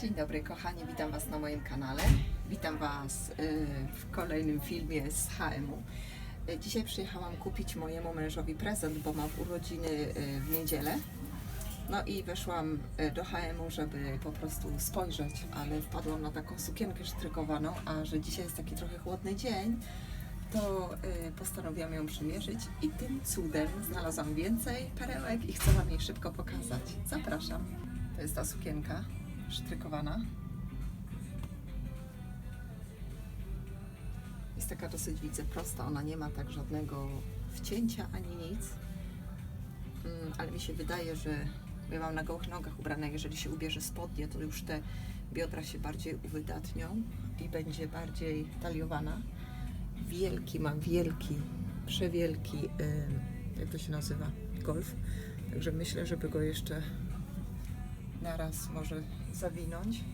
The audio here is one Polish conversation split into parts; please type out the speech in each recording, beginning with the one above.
Dzień dobry kochani, witam Was na moim kanale. Witam Was y, w kolejnym filmie z HM-u. Y, Dzisiaj przyjechałam kupić mojemu mężowi prezent, bo ma urodziny y, w niedzielę. No i weszłam do HM-u, żeby po prostu spojrzeć, ale wpadłam na taką sukienkę sztrykowaną, a że dzisiaj jest taki trochę chłodny dzień, to postanowiłam ją przymierzyć i tym cudem znalazłam więcej perełek i chcę Wam je szybko pokazać. Zapraszam. To jest ta sukienka sztrykowana. Jest taka dosyć, widzę, prosta. Ona nie ma tak żadnego wcięcia ani nic. Mm, ale mi się wydaje, że ja mam na gołych nogach ubrane. Jeżeli się ubierze spodnie, to już te biodra się bardziej uwydatnią i będzie bardziej taliowana. Wielki mam, wielki, przewielki, jak to się nazywa, golf. Także myślę, żeby go jeszcze naraz może zawinąć.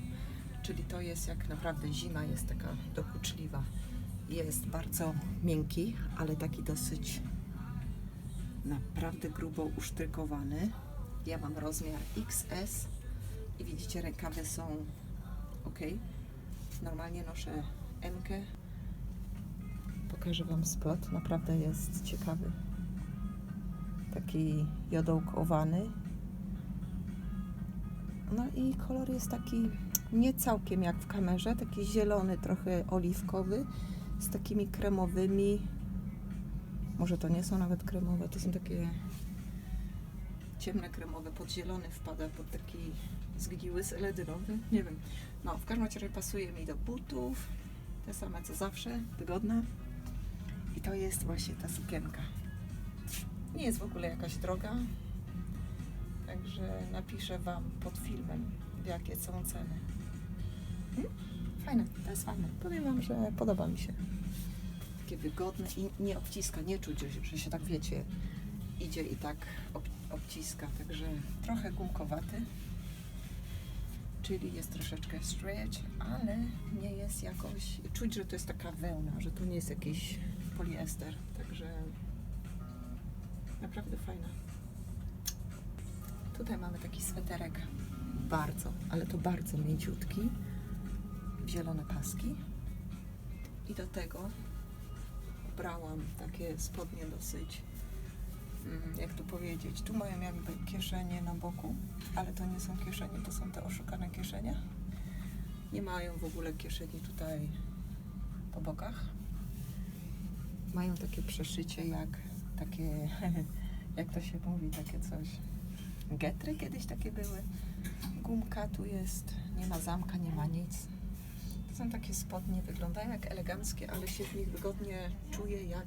Czyli to jest jak naprawdę zima jest taka dokuczliwa. Jest bardzo miękki, ale taki dosyć naprawdę grubo usztrykowany. Ja mam rozmiar XS i widzicie rękawy są ok. Normalnie noszę M. -kę. Pokażę Wam spot, naprawdę jest ciekawy. Taki jodołkowany, no i kolor jest taki nie całkiem jak w kamerze, taki zielony, trochę oliwkowy, z takimi kremowymi. Może to nie są nawet kremowe, to są takie ciemne kremowe, pod zielony wpada, pod taki zgniły seledynowy, nie wiem. No, w każdym razie pasuje mi do butów, te same co zawsze, wygodne. I to jest właśnie ta sukienka. Nie jest w ogóle jakaś droga, Także napiszę Wam pod filmem, jakie są ceny. Hmm? Fajne, to jest fajne. Powiem Wam, że podoba mi się. Takie wygodne i nie obciska, nie czuć, że, się tak wiecie, idzie i tak ob, obciska. Także trochę gumkowaty, czyli jest troszeczkę stretch, ale nie jest jakoś. Czuć, że to jest taka wełna, że to nie jest jakiś poliester. Także naprawdę fajna. Tutaj mamy taki sweterek bardzo, ale to bardzo mięciutki, zielone paski. I do tego ubrałam takie spodnie dosyć, mm, jak to powiedzieć, tu mają jakby kieszenie na boku, ale to nie są kieszenie, to są te oszukane kieszenie. Nie mają w ogóle kieszeni tutaj po bokach. Mają takie przeszycie jak takie, jak to się mówi, takie coś getry kiedyś takie były. Gumka tu jest, nie ma zamka, nie ma nic. To są takie spodnie, wyglądają jak eleganckie, ale się w nich wygodnie czuję jak,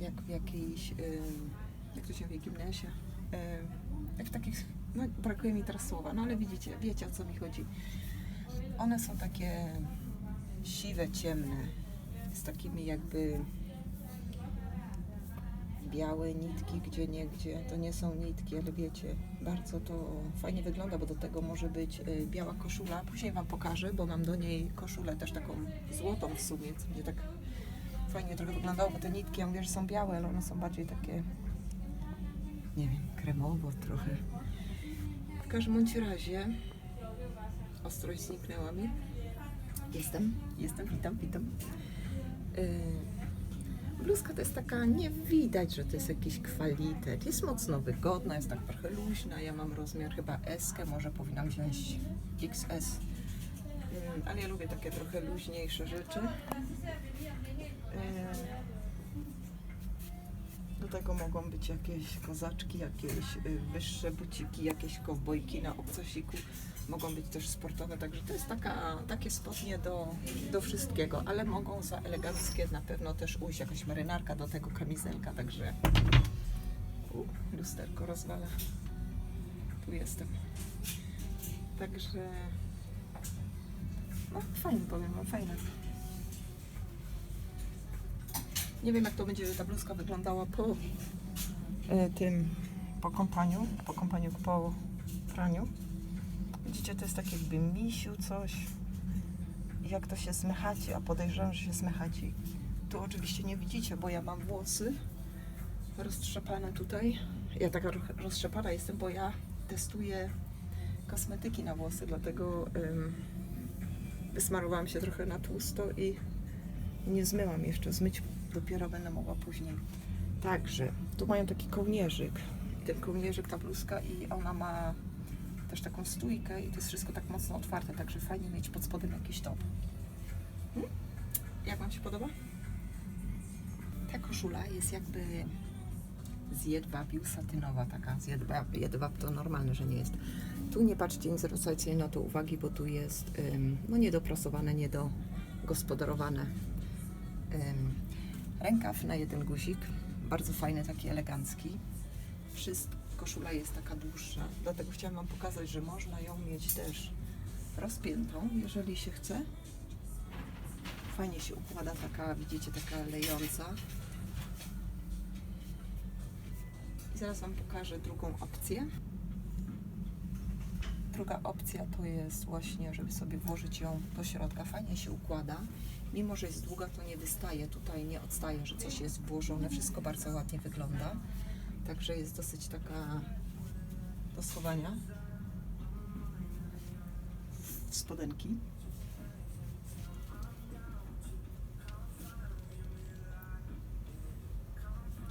jak w jakiejś, ym, jak to się mówi, gimnezie. Ym, jak w takich, no brakuje mi teraz słowa, no ale widzicie, wiecie o co mi chodzi. One są takie siwe, ciemne, z takimi jakby białe nitki, gdzie nie, gdzie to nie są nitki, ale wiecie, bardzo to fajnie wygląda, bo do tego może być y, biała koszula. Później Wam pokażę, bo mam do niej koszulę też taką złotą w sumie, co będzie tak fajnie trochę wyglądało, bo te nitki, ja mówię, że są białe, ale one są bardziej takie, nie wiem, kremowo trochę. W każdym bądź razie ostrość zniknęła mi. Jestem, jestem, witam, witam. Yy, bluzka to jest taka, nie widać, że to jest jakiś kwalitet. Jest mocno wygodna, jest tak trochę luźna. Ja mam rozmiar chyba S, może powinnam wziąć XS. Ym, ale ja lubię takie trochę luźniejsze rzeczy. Do tego mogą być jakieś kozaczki, jakieś y, wyższe buciki, jakieś kowbojki na obcasiku. Mogą być też sportowe, także to jest taka, takie spodnie do, do wszystkiego, ale mogą za eleganckie na pewno też ujść jakaś marynarka, do tego kamizelka, także u, lusterko rozwala. Tu jestem. Także no fajnie powiem wam, fajne. Nie wiem jak to będzie ta bluzka wyglądała po e, tym, po kąpaniu, po kąpaniu, po praniu. Widzicie, to jest tak jakby misiu coś. Jak to się zmechaci, a podejrzewam, że się zmechaci. Tu oczywiście nie widzicie, bo ja mam włosy roztrzepane tutaj. Ja taka roztrzepana jestem, bo ja testuję kosmetyki na włosy, dlatego ym, wysmarowałam się trochę na tłusto i nie zmyłam jeszcze. Zmyć dopiero będę mogła później. Także tu mają taki kołnierzyk. Ten kołnierzyk, ta bluzka i ona ma też taką stójkę i to jest wszystko tak mocno otwarte, także fajnie mieć pod spodem jakiś top. Hmm? Jak Wam się podoba? Ta koszula jest jakby z jedwabiu satynowa taka. Z jedwab, jedwab to normalne, że nie jest. Tu nie patrzcie, nie zwracajcie na to uwagi, bo tu jest ym, no niedoprasowane, niedogospodarowane. Ym, rękaw na jeden guzik, bardzo fajny, taki elegancki. Wszystko, koszula jest taka dłuższa, dlatego chciałam Wam pokazać, że można ją mieć też rozpiętą, jeżeli się chce. Fajnie się układa taka, widzicie, taka lejąca. I zaraz Wam pokażę drugą opcję. Druga opcja to jest właśnie, żeby sobie włożyć ją do środka. Fajnie się układa. Mimo, że jest długa, to nie wystaje. Tutaj nie odstaje, że coś jest włożone. Wszystko bardzo ładnie wygląda. Także jest dosyć taka do schowania spodenki.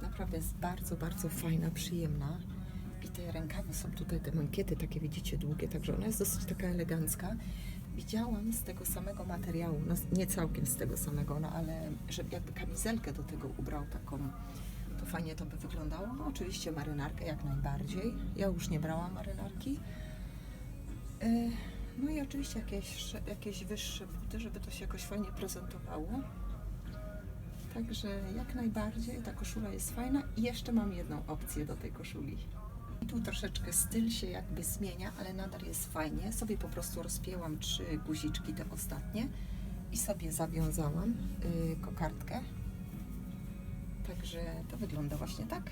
Naprawdę jest bardzo, bardzo fajna, przyjemna. Te rękawy są tutaj, te mankiety takie widzicie długie, także ona jest dosyć taka elegancka. Widziałam z tego samego materiału, no nie całkiem z tego samego, no ale żeby jakby kamizelkę do tego ubrał taką, to fajnie to by wyglądało. No oczywiście marynarkę jak najbardziej. Ja już nie brałam marynarki. Yy, No i oczywiście jakieś, jakieś wyższe buty, żeby to się jakoś fajnie prezentowało. Także jak najbardziej ta koszula jest fajna i jeszcze mam jedną opcję do tej koszuli. I tu troszeczkę styl się jakby zmienia, ale nadal jest fajnie. Sobie po prostu rozpięłam trzy guziczki, te ostatnie i sobie zawiązałam yy, kokardkę. Także to wygląda właśnie tak.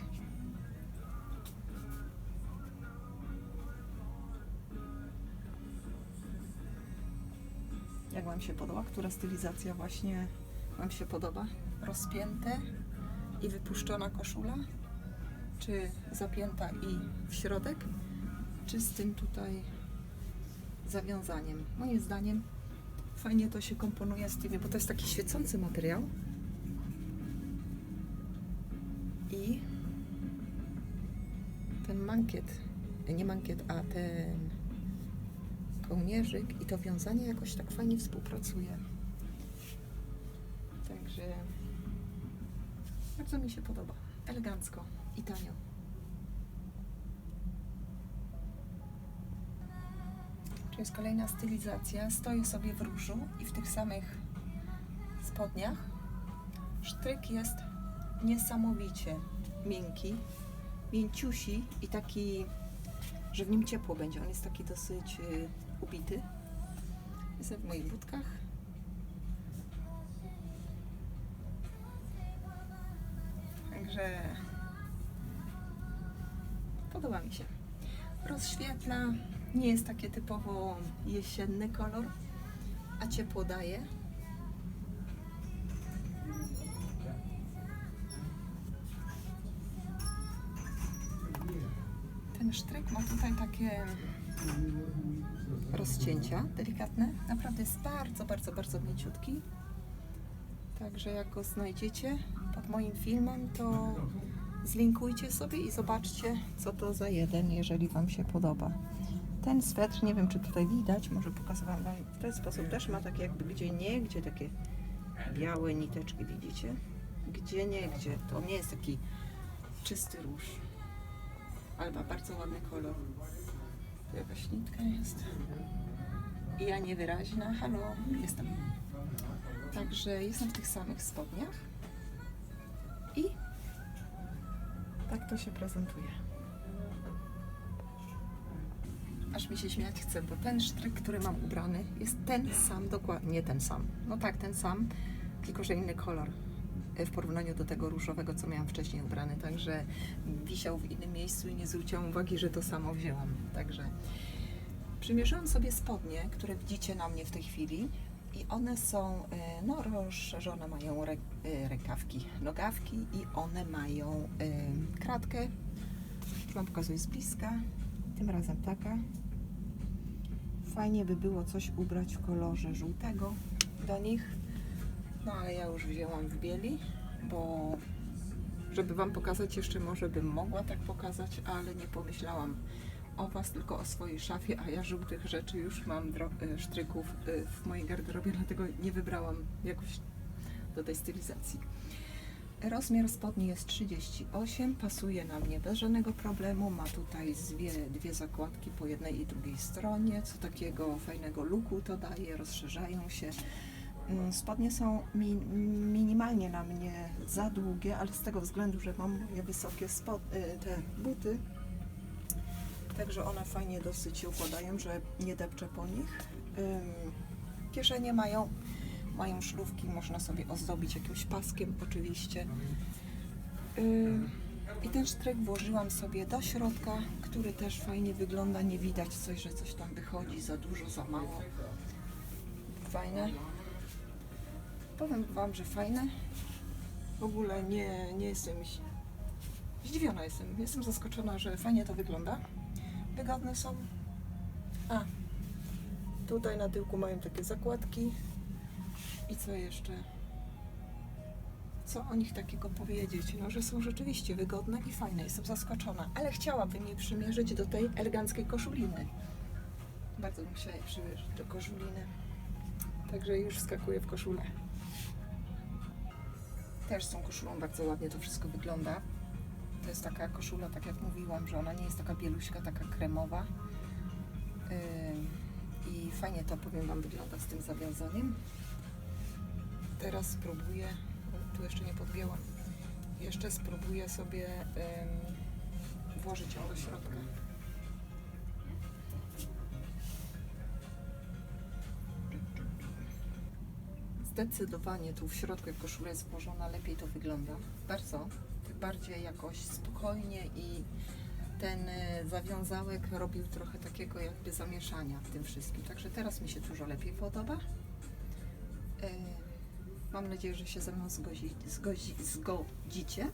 Jak Wam się podoba? Która stylizacja właśnie Wam się podoba? Rozpięte i wypuszczona koszula? Czy zapięta i w środek? Czy z tym tutaj zawiązaniem? Moim zdaniem fajnie to się komponuje z tymi, bo to jest taki świecący materiał. I ten mankiet, nie mankiet, a ten kołnierzyk i to wiązanie jakoś tak fajnie współpracuje. Także bardzo mi się podoba. Elegancko i tanio. To jest kolejna stylizacja. Stoję sobie w różu i w tych samych spodniach. Sztryk jest niesamowicie miękki, mięciusi i taki, że w nim ciepło będzie. On jest taki dosyć y, ubity. Jestem w moich budkach. Także podoba mi się. Rozświetla, nie jest takie typowo jesienny kolor, a ciepło daje. Ten sztryk ma tutaj takie rozcięcia delikatne. Naprawdę jest bardzo, bardzo, bardzo mięciutki. Także jak go znajdziecie pod moim filmem, to zlinkujcie sobie i zobaczcie, co to za jeden, jeżeli Wam się podoba. Ten swetr, nie wiem czy tutaj widać, może pokazywałam Wam w ten sposób, też ma takie jakby gdzie nie, gdzie takie białe niteczki, widzicie? Gdzie nie, gdzie. To nie jest taki czysty róż, ale ma bardzo ładny kolor. Tu jakaś nitka jest. I ja niewyraźna, halo, jestem. Także jestem w tych samych spodniach. Się prezentuje. Aż mi się śmiać chce, bo ten sztryk, który mam ubrany, jest ten sam, dokładnie nie ten sam. No tak, ten sam, tylko że inny kolor e, w porównaniu do tego różowego, co miałam wcześniej ubrany. Także wisiał w innym miejscu i nie zwróciłam uwagi, że to samo wzięłam. Także przymierzyłam sobie spodnie, które widzicie na mnie w tej chwili. I one są e, no, rozszerzone, mają e, rękawki, nogawki i one mają e, kratkę. Wam pokazuję z bliska. Tym razem taka. Fajnie by było coś ubrać w kolorze żółtego do nich. No ale ja już wzięłam w bieli, bo żeby Wam pokazać jeszcze może bym mogła tak pokazać, ale nie pomyślałam o Was, tylko o swojej szafie, a ja żółtych rzeczy już mam y, sztryków y, w mojej garderobie, dlatego nie wybrałam jakoś do tej stylizacji. Rozmiar spodni jest 38, pasuje na mnie bez żadnego problemu. Ma tutaj dwie, dwie zakładki po jednej i drugiej stronie, co takiego fajnego luku to daje, rozszerzają się. Mm, Spodnie są mi, minimalnie na mnie za długie, ale z tego względu, że mam wysokie spod, y, te buty, także one fajnie dosyć się układają, że nie depczę po nich. Kieszenie mają mają szlówki, można sobie ozdobić jakimś paskiem oczywiście. I ten sztryk włożyłam sobie do środka, który też fajnie wygląda, nie widać coś, że coś tam wychodzi, za dużo, za mało. Fajne. Powiem Wam, że fajne. W ogóle nie, nie jestem zdziwiona jestem. Jestem zaskoczona, że fajnie to wygląda. Wygodne są. A, tutaj na tyłku mają takie zakładki. I co jeszcze? Co o nich takiego powiedzieć? No, że są rzeczywiście wygodne i fajne. Jestem zaskoczona, ale chciałabym je przymierzyć do tej eleganckiej koszuliny. Bardzo bym chciała je przymierzyć do koszuliny. Także już wskakuję w koszulę. Też z tą koszulą bardzo ładnie to wszystko wygląda. To jest taka koszula, tak jak mówiłam, że ona nie jest taka bieluśka, taka kremowa. I fajnie to, powiem Wam, wygląda z tym zawiązaniem. Teraz spróbuję, tu jeszcze nie podgięłam, jeszcze spróbuję sobie włożyć ją do środka. Zdecydowanie tu w środku, jak koszula jest włożona, lepiej to wygląda. Bardzo, bardziej jakoś spokojnie i ten e, zawiązałek robił trochę takiego jakby zamieszania w tym wszystkim. Także teraz mi się dużo lepiej podoba. E, Mam nadzieję, że się ze mną zgodzi, zgodzi, zgodzicie.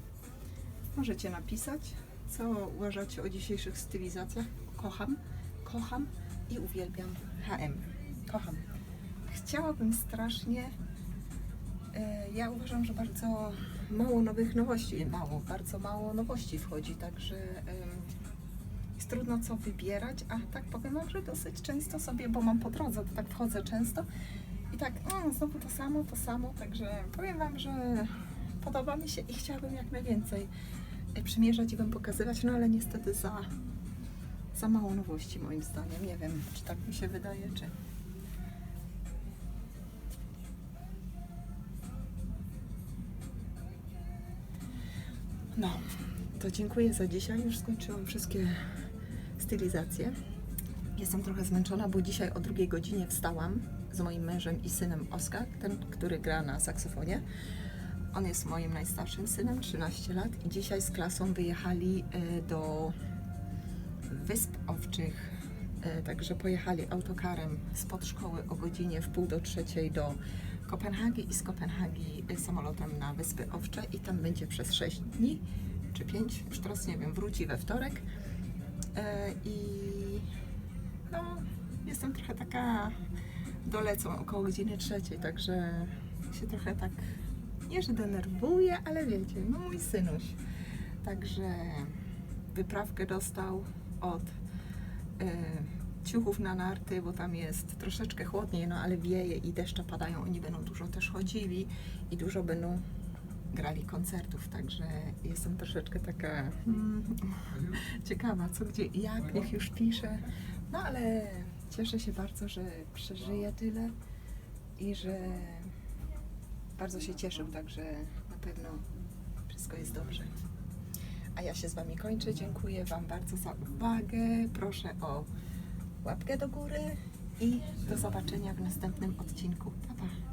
Możecie napisać, co uważacie o dzisiejszych stylizacjach. Kocham, kocham i uwielbiam HM. Kocham. Chciałabym strasznie. e, Ja uważam, że bardzo mało nowych nowości, mało, bardzo mało nowości wchodzi, także jest trudno co wybierać, a tak powiem Wam, że dosyć często sobie, bo mam po drodze, to tak wchodzę często i tak, mm, znowu to samo, to samo, także powiem Wam, że podoba mi się i chciałabym jak najwięcej e, przymierzać i Wam pokazywać, no ale niestety za, za mało nowości moim zdaniem. Nie wiem, czy tak mi się wydaje, czy... No, to dziękuję za dzisiaj. Już skończyłam wszystkie stylizacje. Jestem trochę zmęczona, bo dzisiaj o drugiej godzinie wstałam z moim mężem i synem Oskar, ten, który gra na saksofonie. On jest moim najstarszym synem, 13 lat i dzisiaj z klasą wyjechali e, do Wysp Owczych. E, Także pojechali autokarem spod szkoły o godzinie w pół do trzeciej do Kopenhagi i z Kopenhagi e, samolotem na Wyspy Owcze i tam będzie przez 6 dni czy 5, już teraz nie wiem, wróci we wtorek. E, I no, jestem trochę taka dolecą około godziny trzeciej, także się trochę tak nie, że denerwuję, ale wiecie, no mój synuś. Także wyprawkę dostał od e, ciuchów na narty, bo tam jest troszeczkę chłodniej, no ale wieje i deszcze padają, oni będą dużo też chodzili i dużo będą grali koncertów, także jestem troszeczkę taka mm, ciekawa, co gdzie i jak, niech już pisze. No ale cieszę się bardzo, że przeżyję tyle i że bardzo się cieszył, także na pewno wszystko jest dobrze. A ja się z Wami kończę. Dziękuję Wam bardzo za uwagę. Proszę o łapkę do góry i do zobaczenia w następnym odcinku. Pa, pa.